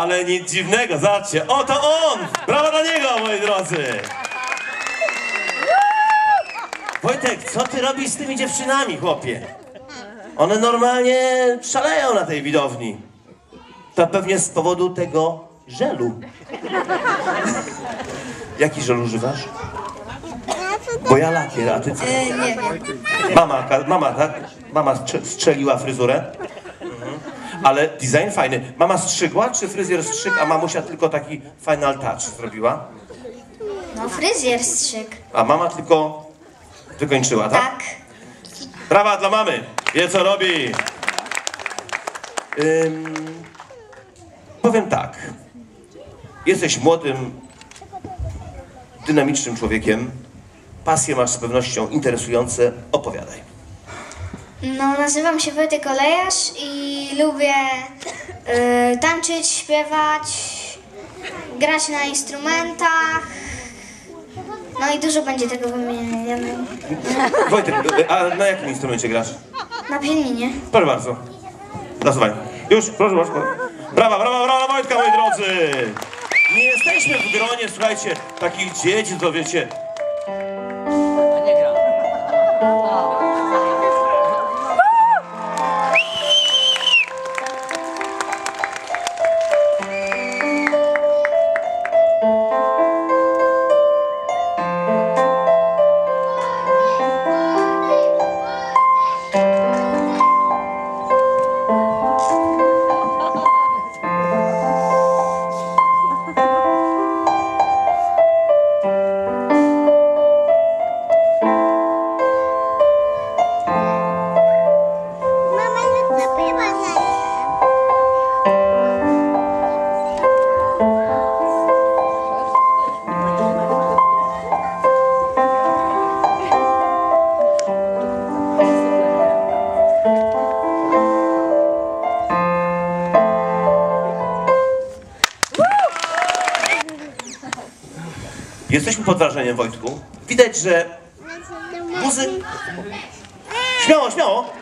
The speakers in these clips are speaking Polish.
Ale nic dziwnego, zobaczcie, oto on! Brawa dla niego, moi drodzy! Wojtek, co ty robisz z tymi dziewczynami, chłopie? One normalnie szaleją na tej widowni. To pewnie z powodu tego żelu. Jaki żel używasz? Bo ja lakier, a ty co? E, nie wiem. Mama, mama, tak? Mama strze- strzeliła fryzurę. Ale design fajny. Mama strzygła, czy fryzjer strzyg, a mamusia tylko taki final touch zrobiła? No fryzjer strzyk. A mama tylko wykończyła, tak? Tak. Brawa dla mamy. Wie co robi. Ym, powiem tak. Jesteś młodym, dynamicznym człowiekiem. Pasje masz z pewnością interesujące. Opowiadaj. No nazywam się Wojtek Olejarz i lubię e, tańczyć, śpiewać, grać na instrumentach. No i dużo będzie tego wymienione. Wojtek, a na jakim instrumencie grasz? Na pianinie. Proszę bardzo. Zasuwaj. Już, proszę bardzo. Brawa, brawa, brawa, Wojtka, moi drodzy! Nie jesteśmy w gronie, słuchajcie, takich dzieci, to wiecie... Jesteśmy pod wrażeniem, Wojtku. Widać, że muzy... Śmiało, śmiało!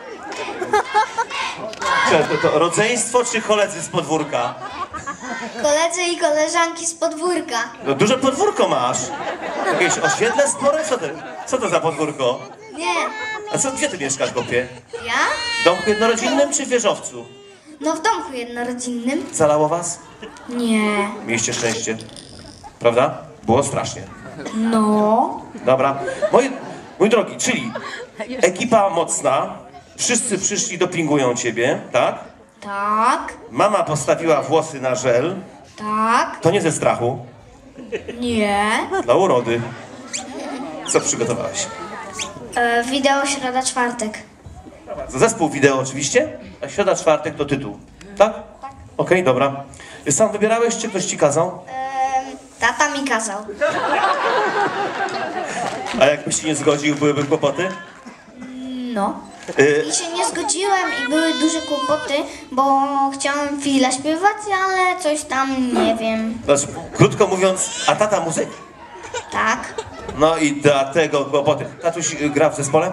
Czy to, to rodzeństwo czy koledzy z podwórka? Koledzy i koleżanki z podwórka. No duże podwórko masz. Jakieś osiedle spore? Co to, co to za podwórko? Nie. A co, gdzie ty mieszkasz, chłopie? Ja? W domku jednorodzinnym czy w wieżowcu? No w domku jednorodzinnym. Zalało was? Nie. Mieliście szczęście. Prawda? Było strasznie. No. Dobra. Moi, mój drogi, czyli ekipa mocna, wszyscy przyszli, dopingują ciebie, tak? Tak. Mama postawiła włosy na żel, Tak. to nie ze strachu, Nie. dla urody. Co przygotowałeś? E, wideo środa czwartek. Zespół wideo oczywiście, a środa, czwartek to tytuł, tak? Okej, dobra. Sam wybierałeś, czy ktoś ci kazał? Em, tata mi kazał. A jakbyś się nie zgodził, byłyby kłopoty? No. Y, I się nie zgodziłem i były duże kłopoty, bo chciałem chwilę śpiewać, ale coś tam nie wiem. znaczy, krótko mówiąc, a tata muzyk? Tak. No i dlatego kłopoty. Tatuś gra w zespole?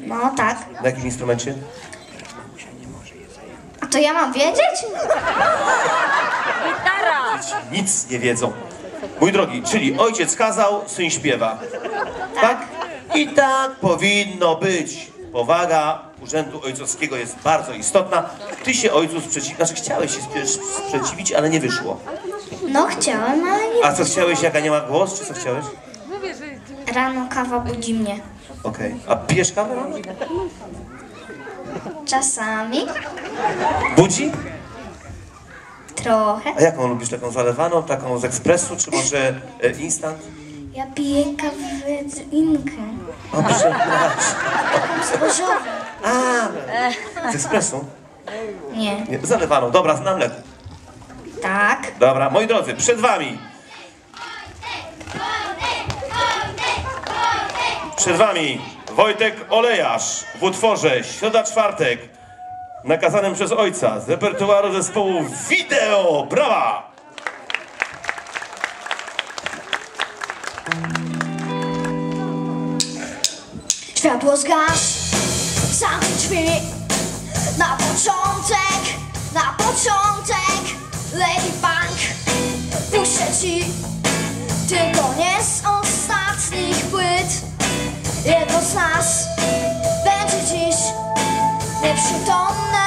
No tak. Na jakim instrumencie? To ja mam wiedzieć? Dzieci nic nie wiedzą. Mój drogi, czyli ojciec kazał, syn śpiewa. Tak? I tak powinno być. Powaga urzędu ojcowskiego jest bardzo istotna. Ty się ojcu sprzeciwić, znaczy chciałeś się sprzeciwić, ale nie wyszło. No chciałem, ale nie. A co chciałeś, jaka nie ma głos, czy co chciałeś? Rano kawa budzi mnie. Okej. A pijesz kawę? Czasami. Budzi? Trochę. A jaką lubisz? Taką zalewaną, taką z ekspresu, czy może e, instant? Ja piję kawę z inkę. O, przepraszam. Zbożową. A, z ekspresu? Nie. Nie, zalewaną. Dobra, znam lepiej. Tak. Dobra, moi drodzy, przed wami. Przed wami Wojtek Olejarz w utworze Środa Czwartek nakazanym przez ojca z repertuaru zespołu Wideo. Brawa! Światło zgas, zamknij drzwi Na początek, na początek Lady Bank Puszczę ci Tylko nie z Jedno z nas Będzie dziś Nieprzytomne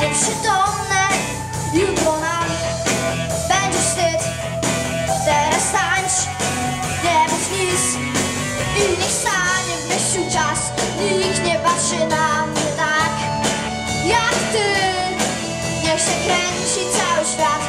Nieprzytomne Jutro nam Będzie wstyd. Teraz tańcz Nie mów nic I niech stanie w myśli czas Nikt nie patrzy na mnie tak Jak ty. Niech się kręci cały świat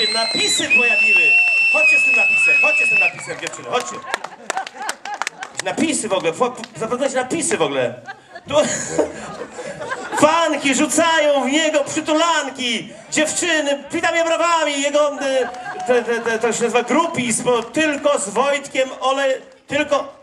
się napisy pojawiły. Chodźcie z tym napisem, chodźcie z tym napisem, dziewczyny, chodźcie. Napisy w ogóle, zapoznać napisy w ogóle. Tu... Fanki rzucają w niego przytulanki, dziewczyny, witam je brawami, jego, y, te, te, te, to się nazywa grupis, bo tylko z Wojtkiem, ole, tylko...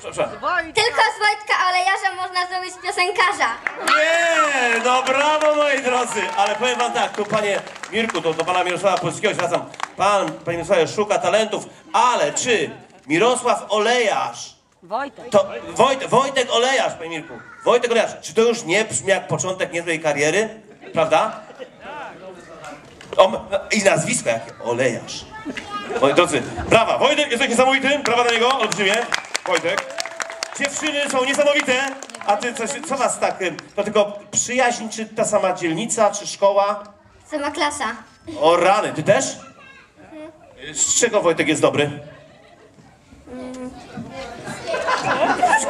Przepraszam. Tylko z Wojtka Olejarza można zrobić piosenkarza Nie, no brawo moi drodzy, ale powiem wam tak, tu panie Mirku, to do pana Mirosława Polskiego zwracam, pan, panie Mirosławie, szuka talentów, ale czy Mirosław Olejarz, Wojtek. to Wojt, Wojtek Olejarz, panie Mirku, Wojtek Olejarz, czy to już nie brzmi jak początek niezłej kariery, prawda? O, I nazwisko jakie, Olejarz. Moi drodzy, brawa, Wojtek, jesteś niesamowity, brawa dla niego, olbrzymie, Wojtek. Dziewczyny są niesamowite, a ty coś, co was tak, y, to tylko przyjaźń, czy ta sama dzielnica, czy szkoła? Sama klasa O rany, ty też? Z czego Wojtek jest dobry?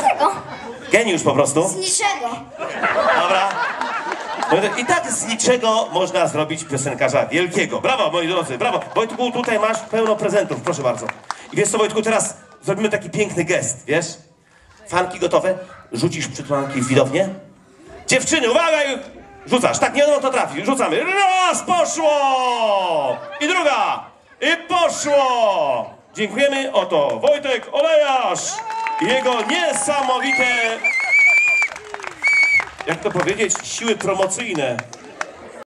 Czego? Geniusz po prostu. Z niczego Dobra. I tak z niczego można zrobić piosenkarza wielkiego. Brawo, moi drodzy, brawo. Wojtku, tutaj masz pełno prezentów, proszę bardzo. I wiesz co, Wojtku, teraz zrobimy taki piękny gest, wiesz? Fanki gotowe? Rzucisz przytulanki w widownię? Dziewczyny, uwaga! Rzucasz, tak, nie no to trafi. Rzucamy. Raz, poszło! I druga. I poszło! Dziękujemy. Oto Wojtek Olejarz i jego niesamowite jak to powiedzieć, siły promocyjne